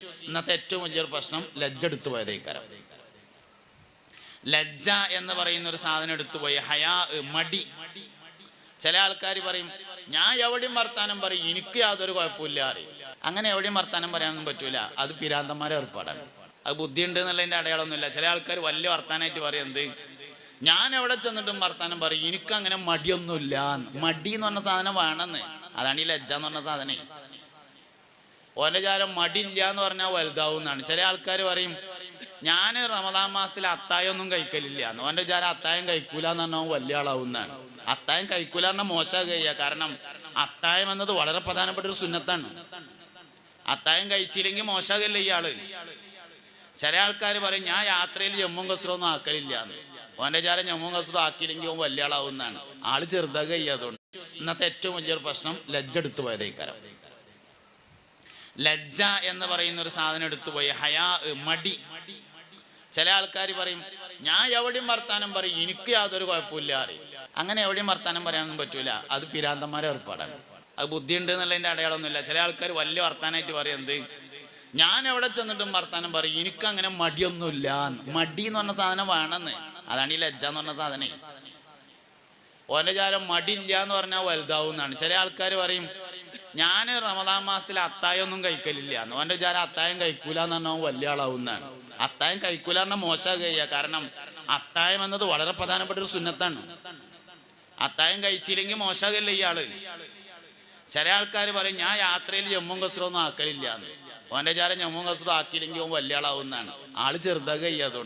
ഇന്നത്തെ ഏറ്റവും വലിയൊരു പ്രശ്നം ലജ്ജ എടുത്തു പോയതേക്കാരം ലജ്ജ എന്ന് പറയുന്ന ഒരു സാധനം എടുത്തു പോയി. ഹയാ മടി. ചില ആൾക്കാർ പറയും ഞാൻ എവിടെയും വർത്താനം പറയും എനിക്ക് യാതൊരു കുഴപ്പമില്ല അങ്ങനെ എവിടെയും വർത്താനം പറയാനൊന്നും പറ്റൂല. അത് പിരാന്തന്മാരെ ഏർപ്പാടാണ്. അത് ബുദ്ധി ബുദ്ധിയുണ്ട് എന്നുള്ളതിന്റെ അടയാളമൊന്നുമില്ല. ചില ആൾക്കാർ വലിയ വർത്താനായിട്ട് പറയും എന്ത്? ഞാൻ എവിടെ ചെന്നിട്ടും വർത്താനം പറയും എനിക്ക് അങ്ങനെ മടിയൊന്നുമില്ല. മടി എന്ന് പറഞ്ഞ സാധനം വേണമെന്ന്. അതാണ് ഈ ലജ്ജ എന്ന് പറഞ്ഞ സാധനം. ഓന്റെ ചാരം മടിയില്ല എന്ന് പറഞ്ഞാൽ വലുതാവും എന്നാണ്. ചില ആൾക്കാർ പറയും ഞാൻ റമദാൻ മാസത്തിൽ അത്തായം ഒന്നും കഴിക്കലില്ല. എന്ന് ഓന്റെ ചാരം അത്തായം കഴിക്കൂല എന്ന് പറഞ്ഞാൽ വലിയ ആളാവും എന്നാണ്. അത്തായം കഴിക്കൂല പറഞ്ഞാൽ മോശം കഴിയുക കാരണം അത്തായം എന്നത് വളരെ പ്രധാനപ്പെട്ട ഒരു സുന്നത്താണ്. അത്തായം കഴിച്ചില്ലെങ്കിൽ മോശമാകല്ലേ ഇയാൾ? ചില ആൾക്കാർ പറയും ഞാൻ യാത്രയിൽ ജമ്മും കസറൊന്നും ആക്കലില്ല എന്ന്. ഓന്റെ ചാരം ജമ്മും കസറും ആക്കിയില്ലെങ്കിൽ അവൻ വലിയ ആളാവും എന്നാണ്. ആൾ ചെറുതാക അതുകൊണ്ട്. ഇന്നത്തെ ഏറ്റവും വലിയൊരു പ്രശ്നം ലജ്ജ എടുത്തു പോയതേക്കാരം ലജ്ജ എന്ന് പറയുന്ന ഒരു സാധനം എടുത്തുപോയി. ഹയാ മടി. ചില ആൾക്കാർ പറയും ഞാൻ എവിടെയും വർത്താനം പറയും എനിക്ക് യാതൊരു കുഴപ്പമില്ല അറിയും അങ്ങനെ എവിടെയും വർത്താനം പറയാനൊന്നും പറ്റൂല. അത് പിരാന്തന്മാരെ ഏർപ്പാടാണ് അത് ബുദ്ധിയുണ്ട് എന്നുള്ളതിന്റെ അടയാളമൊന്നുമില്ല. ചില ആൾക്കാർ വലിയ വർത്താനായിട്ട് പറയും എന്ത്? ഞാൻ എവിടെ ചെന്നിട്ടും വർത്താനം പറയും എനിക്ക് അങ്ങനെ മടിയൊന്നുമില്ല. മടി എന്ന് പറഞ്ഞ സാധനം വേണമെന്ന്. അതാണ് ഈ ലജ്ജ എന്ന് പറഞ്ഞ സാധനം. ഓന്റെ ചാരം ഇല്ല എന്ന് പറഞ്ഞാൽ വലുതാവും എന്നാണ് ചില ആൾക്കാർ പറയും ഞാൻ റമദാൻ മാസത്തിൽ അത്തായം ഒന്നും കഴിക്കലില്ല. എന്ന് ഓന്റെ ചാരം അത്തായം കഴിക്കൂല എന്ന് പറഞ്ഞാൽ വലിയ ആളാവുന്നതാണ്. അത്തായം കഴിക്കൂല പറഞ്ഞാൽ മോശം കഴിയുക കാരണം അത്തായം എന്നത് വളരെ പ്രധാനപ്പെട്ട ഒരു സുന്നത്താണ്. അത്തായം കഴിച്ചില്ലെങ്കിൽ മോശമാകല്ലേ ഇയാൾ. ചില ആൾക്കാർ പറയും ഞാൻ യാത്രയിൽ ജമ്മും കസറൊന്നും ആക്കലില്ല എന്ന്. ഓന്റെ ചാരം ജമ്മും കസറും ആക്കിയില്ലെങ്കിൽ ഓൻ വലിയ ആളാവുന്നതാണ്. ആൾ ചെറുതാക അതുകൊണ്ട്.